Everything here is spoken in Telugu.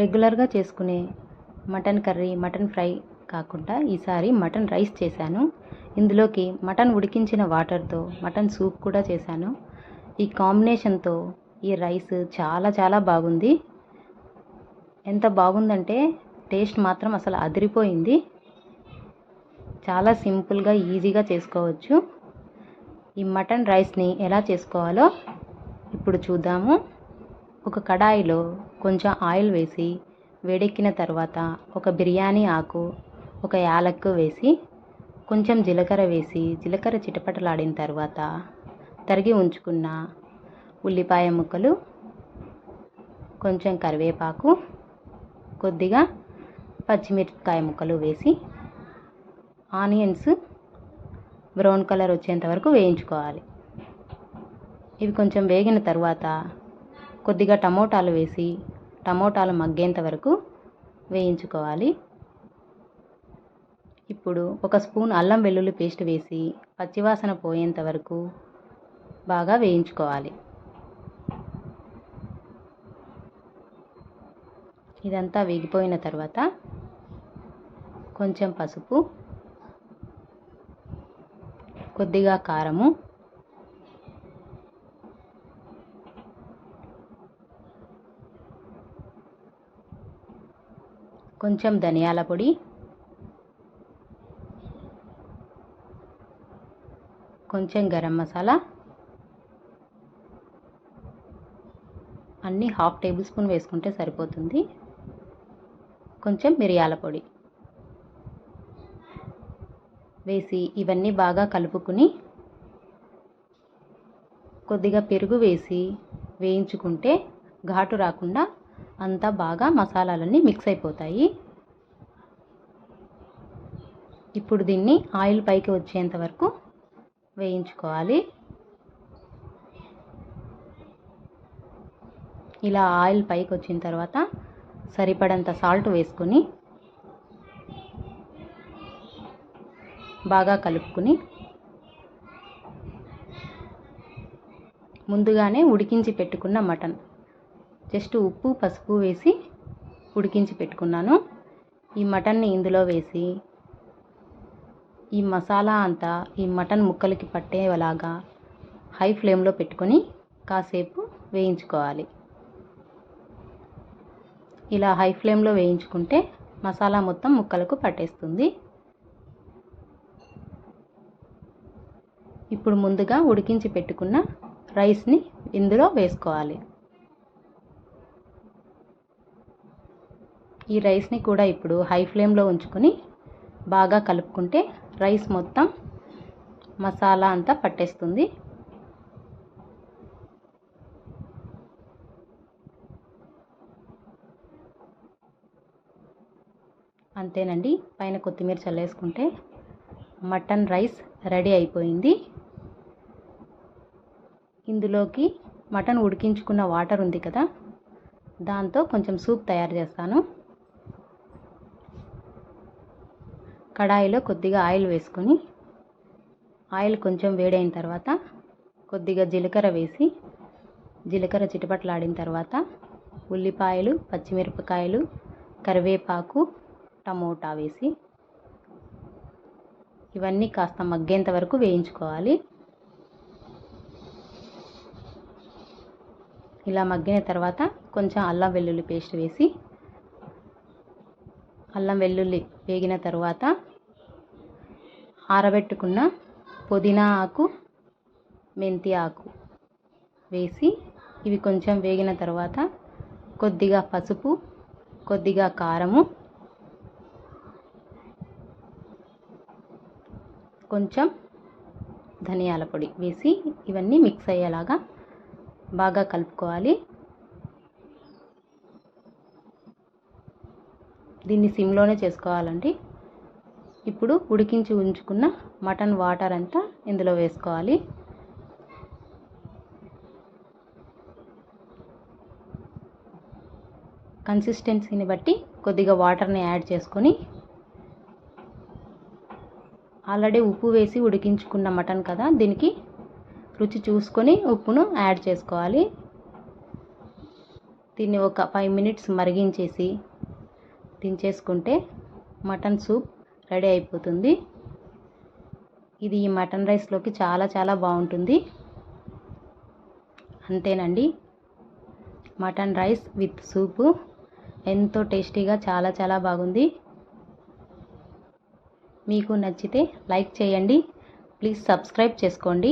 రెగ్యులర్గా చేసుకునే మటన్ కర్రీ మటన్ ఫ్రై కాకుండా ఈసారి మటన్ రైస్ చేశాను. ఇందులోకి మటన్ ఉడికించిన వాటర్తో మటన్ సూప్ కూడా చేశాను. ఈ కాంబినేషన్తో ఈ రైస్ చాలా చాలా బాగుంది. ఎంత బాగుందంటే టేస్ట్ మాత్రం అసలు అదిరిపోయింది. చాలా సింపుల్గా ఈజీగా చేసుకోవచ్చు. ఈ మటన్ రైస్ని ఎలా చేసుకోవాలో ఇప్పుడు చూద్దాము. ఒక కడాయిలో కొంచెం ఆయిల్ వేసి వేడెక్కిన తర్వాత ఒక బిర్యానీ ఆకు ఒక యాలక్కు వేసి కొంచెం జీలకర్ర వేసి జీలకర్ర చిటపటలాడిన తర్వాత తరిగి ఉంచుకున్న ఉల్లిపాయ ముక్కలు కొంచెం కరివేపాకు కొద్దిగా పచ్చిమిరపకాయ ముక్కలు వేసి ఆనియన్స్ బ్రౌన్ కలర్ వచ్చేంత వరకు వేయించుకోవాలి. ఇవి కొంచెం వేగిన తర్వాత కొద్దిగా టమోటాలు వేసి టమోటాలు మగ్గేంత వరకు వేయించుకోవాలి. ఇప్పుడు ఒక స్పూన్ అల్లం వెల్లుల్లి పేస్ట్ వేసి పచ్చివాసన పోయేంత వరకు బాగా వేయించుకోవాలి. ఇదంతా వేగిపోయిన తర్వాత కొంచెం పసుపు కొద్దిగా కారము కొంచెం ధనియాల పొడి. కొంచెం గరం మసాలా. అన్నీ హాఫ్ టేబుల్ స్పూన్ వేసుకుంటే సరిపోతుంది. కొంచెం మిరియాల పొడి. వేసి ఇవన్నీ బాగా కలుపుకుని కొద్దిగా పెరుగు వేసి వేయించుకుంటే ఘాటు రాకుండా అంతా బాగా మసాలాలన్నీ మిక్స్ అయిపోతాయి. ఇప్పుడు దీన్ని ఆయిల్ పైకి వచ్చేంత వరకు వేయించుకోవాలి. ఇలా ఆయిల్ పైకి వచ్చిన తర్వాత సరిపడంత సాల్ట్ వేసుకొని బాగా కలుపుకుని ముందుగానే ఉడికించి పెట్టుకున్న మటన్. జస్ట్ ఉప్పు పసుపు వేసి ఉడికించి పెట్టుకున్నాను. ఈ మటన్ని ఇందులో వేసి ఈ మసాలా అంతా ఈ మటన్ ముక్కలకి పట్టేలాగా హై ఫ్లేమ్లో పెట్టుకొని కాసేపు వేయించుకోవాలి. ఇలా హై ఫ్లేమ్లో వేయించుకుంటే మసాలా మొత్తం ముక్కలకు పట్టేస్తుంది. ఇప్పుడు ముందుగా ఉడికించి పెట్టుకున్న రైస్ని ఇందులో వేసుకోవాలి. ఈ రైస్ని కూడా ఇప్పుడు హై ఫ్లేమ్లో ఉంచుకొని బాగా కలుపుకుంటే రైస్ మొత్తం మసాలా అంతా పట్టేస్తుంది. అంతేనండి పైన కొత్తిమీర చల్లేసుకుంటే మటన్ రైస్ రెడీ అయిపోయింది. ఇందులోకి మటన్ ఉడికించుకున్న వాటర్ ఉంది కదా దాంతో కొంచెం సూప్ తయారు చేస్తాను. కడాయిలో కొద్దిగా ఆయిల్ వేసుకొని ఆయిల్ కొంచెం వేడైన తర్వాత కొద్దిగా జీలకర్ర వేసి జీలకర్ర చిటపట్లాడిన తర్వాత ఉల్లిపాయలు పచ్చిమిరపకాయలు కరివేపాకు టమోటా వేసి ఇవన్నీ కాస్త మగ్గేంత వరకు వేయించుకోవాలి. ఇలా మగ్గిన తర్వాత కొంచెం అల్లం వెల్లుల్లి పేస్ట్ వేసి అల్లం వెల్లుల్లి వేగిన తర్వాత ఆరబెట్టుకున్న పుదీనా ఆకు మెంతి ఆకు వేసి ఇవి కొంచెం వేగిన తర్వాత కొద్దిగా పసుపు కొద్దిగా కారము కొంచెం ధనియాల పొడి వేసి ఇవన్నీ మిక్స్ అయ్యేలాగా బాగా కలుపుకోవాలి. దీన్ని సిమ్లోనే చేసుకోవాలండి. ఇప్పుడు ఉడికించి ఉంచుకున్న మటన్ వాటర్ అంతా ఇందులో వేసుకోవాలి. కన్సిస్టెన్సీని బట్టి కొద్దిగా వాటర్ని యాడ్ చేసుకొని ఆల్రెడీ ఉప్పు వేసి ఉడికించుకున్న మటన్ కదా దీనికి రుచి చూసుకొని ఉప్పును యాడ్ చేసుకోవాలి. దీన్ని ఒక ఫైవ్ మినిట్స్ మరిగించేసి దించేసుకుంటే మటన్ సూప్ రెడీ అయిపోతుంది. ఇది ఈ మటన్ రైస్లోకి చాలా చాలా బాగుంటుంది. అంతేనండి. మటన్ రైస్ విత్ సూపు ఎంతో టేస్టీగా చాలా చాలా బాగుంది. మీకు నచ్చితే లైక్ చేయండి. ప్లీజ్ సబ్స్క్రైబ్ చేసుకోండి.